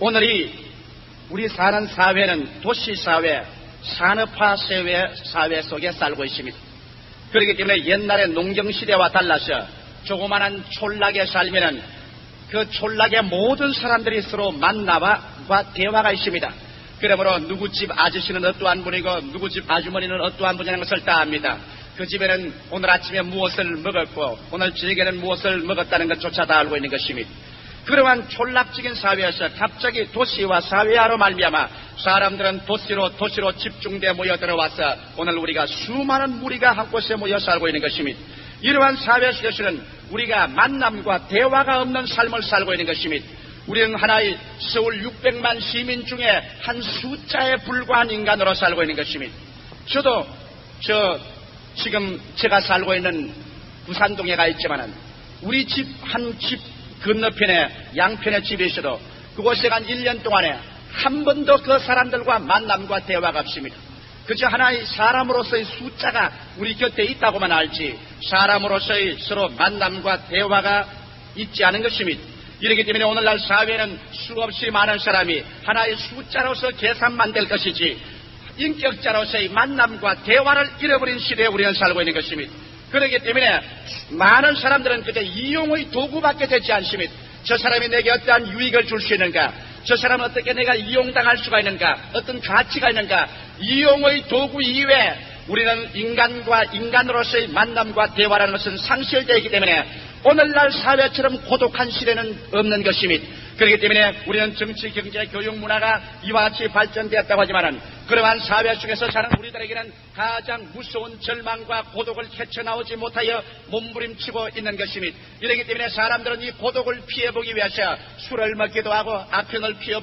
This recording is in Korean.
오늘이 우리 사는 사회는 도시사회, 산업화 사회, 사회 속에 살고 있습니다. 그렇기 때문에 옛날의 농경시대와 달라서 조그마한 촌락에 살면은 그 촌락의 모든 사람들이 서로 만나와 대화가 있습니다. 그러므로 누구 집 아저씨는 어떠한 분이고 누구 집 아주머니는 어떠한 분이라는 것을 다 압니다. 그 집에는 오늘 아침에 무엇을 먹었고 오늘 저녁에는 무엇을 먹었다는 것조차 다 알고 있는 것입니다. 그러한 촌락적인 사회에서 갑자기 도시와 사회화로 말미암아 사람들은 도시로 도시로 집중돼 모여 들어와서 오늘 우리가 수많은 무리가 한 곳에 모여 살고 있는 것입니다. 이러한 사회 속에서는 우리가 만남과 대화가 없는 삶을 살고 있는 것입니다. 우리는 하나의 서울 600만 시민 중에 한 숫자에 불과한 인간으로 살고 있는 것입니다. 저도 저 지금 제가 살고 있는 부산동에 가 있지만은 우리 집 한집 건너편에 양편의 집에 있어도 그곳에 간 1년 동안에 한 번도 그 사람들과 만남과 대화가 없습니다. 그저 하나의 사람으로서의 숫자가 우리 곁에 있다고만 알지 사람으로서의 서로 만남과 대화가 있지 않은 것입니다. 이렇기 때문에 오늘날 사회는 수없이 많은 사람이 하나의 숫자로서 계산만 될 것이지 인격자로서의 만남과 대화를 잃어버린 시대에 우리는 살고 있는 것입니다. 그렇기 때문에 많은 사람들은 그저 이용의 도구밖에 되지 않습니다. 저 사람이 내게 어떠한 유익을 줄 수 있는가? 저 사람은 어떻게 내가 이용당할 수가 있는가? 어떤 가치가 있는가? 이용의 도구 이외에 우리는 인간과 인간으로서의 만남과 대화라는 것은 상실되기 때문에 오늘날 사회처럼 고독한 시대는 없는 것입니다. 그렇기 때문에 우리는 정치, 경제, 교육, 문화가 이와 같이 발전되었다고 하지만은 그러한 사회 속에서 사는 우리들에게는 가장 무서운 절망과 고독을 헤쳐나오지 못하여 몸부림치고 있는 것입니다. 이렇기 때문에 사람들은 이 고독을 피해보기 위해서 술을 먹기도 하고 아편을 피해